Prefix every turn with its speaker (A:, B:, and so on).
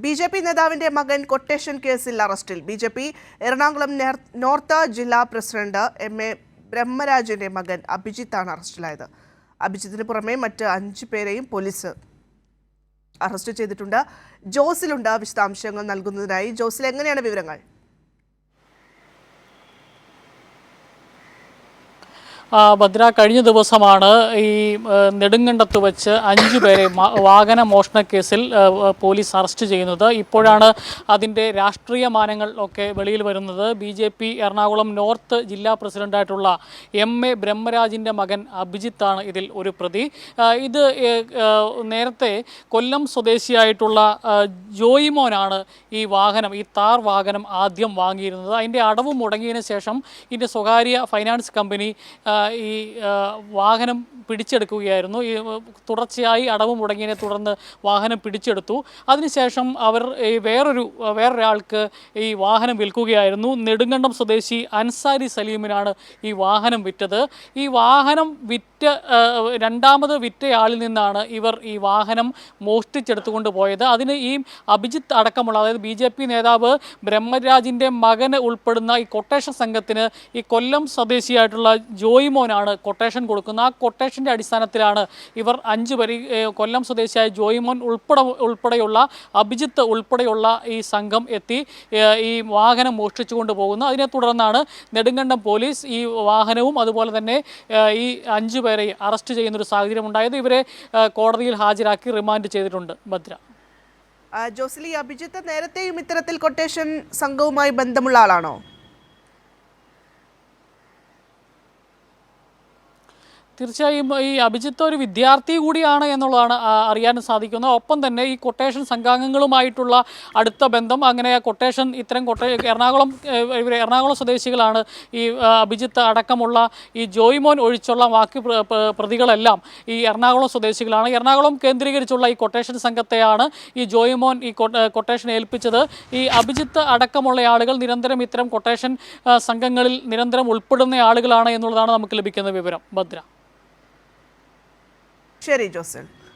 A: B J P നേതാവിന്റെ മകൻ quotation കേസിൽ അറസ്റ്റിൽ. ബി ജെ പി എറണാകുളം നേർ- നോർത്ത് ജില്ലാ പ്രസിഡന്റ് എം എ ബ്രഹ്മരാജിന്റെ മകൻ അഭിജിത്താണ് അറസ്റ്റിലായത്. അഭിജിത്തിന് പുറമെ മറ്റ് അഞ്ച് പേരെയും പോലീസ് അറസ്റ്റ് ചെയ്തിട്ടുണ്ട്. ജോസിലുണ്ട് വിശദാംശങ്ങൾ നൽകുന്നതിനായി. ജോസിൽ എങ്ങനെയാണ് വിവരങ്ങൾ?
B: ഭദ്ര കഴിഞ്ഞ ദിവസമാണ് ഈ നെടുങ്കണ്ടത്ത് വെച്ച് അഞ്ചു പേരെ വാഹന മോഷണ കേസിൽ പോലീസ് അറസ്റ്റ് ചെയ്യുന്നത്. ഇപ്പോഴാണ് അതിന്റെ രാഷ്ട്രീയ മാനങ്ങൾ ഒക്കെ വെളിയിൽ വരുന്നത്. B J P Ernakulam north ജില്ലാ പ്രസിഡന്റായിട്ടുള്ള എം എ ബ്രഹ്മരാജിന്റെ മകൻ അഭിജിത്താണ് ഇതിൽ ഒരു പ്രതി. ഇത് നേരത്തെ കൊല്ലം സ്വദേശിയായിട്ടുള്ള ജോയിമോനാണ് ഈ വാഹനം ഈ താർ വാഹനം ആദ്യം വാങ്ങിയിരുന്നത്. അതിന്റെ അടവ് മുടങ്ങിയതിന് ശേഷം ഇതിന്റെ സ്വകാര്യ ഫൈനാൻസ് കമ്പനി ഈ വാഹനം പിടിച്ചെടുക്കുകയായിരുന്നു. ഈ തുടർച്ചയായി അടവ് മുടങ്ങിയതിനെ തുടർന്ന് വാഹനം പിടിച്ചെടുത്തു. അതിനുശേഷം അവർ ഈ വേറൊരു വേറൊരാൾക്ക് ഈ വാഹനം വിൽക്കുകയായിരുന്നു. നെടുങ്കണ്ടം സ്വദേശി അൻസാരി സലീമിനാണ് ഈ വാഹനം വിറ്റത്. ഈ വാഹനം വിറ്റ രണ്ടാമത് വിറ്റയാളിൽ നിന്നാണ് ഇവർ ഈ വാഹനം മോഷ്ടിച്ചെടുത്തുകൊണ്ട് പോയത്. അതിന് ഈ അഭിജിത്ത് അടക്കമുള്ള അതായത് ബി ജെ പി നേതാവ് ബ്രഹ്മരാജിന്റെ മകന് ഉൾപ്പെടുന്ന ഈ കൊട്ടേഷൻ സംഘത്തിന് ഈ കൊല്ലം സ്വദേശിയായിട്ടുള്ള ജോയിമോനാണ് കൊട്ടേഷൻ കൊടുക്കുന്നത്. ആ കൊട്ടേഷന്റെ അടിസ്ഥാനത്തിലാണ് ഇവർ അഞ്ച് പേര് കൊല്ലം സ്വദേശിയായ ജോയിമോൻ ഉൾപ്പെടെ ഉൾപ്പെടെയുള്ള അഭിജിത്ത് ഉൾപ്പെടെയുള്ള ഈ സംഘം എത്തി ഈ വാഹനം മോഷ്ടിച്ചു പോകുന്നു. അതിനെ തുടർന്നാണ് നെടുങ്കണ്ടം പോലീസ് ഈ വാഹനവും അതുപോലെ തന്നെ ഈ അഞ്ചു പേരെ അറസ്റ്റ് ചെയ്യുന്നൊരു സാഹചര്യം ഉണ്ടായത് ഇവരെ കോടതിയിൽ ഹാജരാക്കി റിമാൻഡ് ചെയ്തിട്ടുണ്ട്. ഭദ്ര.
A: ജോസ്ലി അഭിജിത്ത് നേരത്തെയും ഇത്തരത്തിൽ കൊട്ടേഷൻ സംഘവുമായി ബന്ധമുള്ള ആളാണോ?
B: തീർച്ചയായും ഈ അഭിജിത്ത് ഒരു വിദ്യാർത്ഥി കൂടിയാണ് എന്നുള്ളതാണ് അറിയാൻ സാധിക്കുന്നത്. ഒപ്പം തന്നെ ഈ കൊട്ടേഷൻ സംഘാംഗങ്ങളുമായിട്ടുള്ള അടുത്ത ബന്ധം അങ്ങനെ കൊട്ടേഷൻ ഇത്തരം കൊട്ടേ എറണാകുളം ഇവർ എറണാകുളം സ്വദേശികളാണ് ഈ അഭിജിത്ത് അടക്കമുള്ള ഈ ജോയ്മോൻ ഒഴിച്ചുള്ള ബാക്കി പ്ര- പ്ര- പ്രതികളെല്ലാം ഈ എറണാകുളം സ്വദേശികളാണ്. എറണാകുളം കേന്ദ്രീകരിച്ചുള്ള ഈ കൊട്ടേഷൻ സംഘത്തെയാണ് ഈ ജോയ്മോൻ ഈ കൊട്ടേഷൻ ഏൽപ്പിച്ചത്. ഈ അഭിജിത്ത് അടക്കമുള്ള ആളുകൾ നിരന്തരം ഇത്തരം കൊട്ടേഷൻ സംഘങ്ങളിൽ നിരന്തരം ഉൾപ്പെടുന്ന ആളുകളാണ് എന്നുള്ളതാണ് നമുക്ക് ലഭിക്കുന്ന വിവരം. ഭദ്ര.
A: ശരി ജോസൽ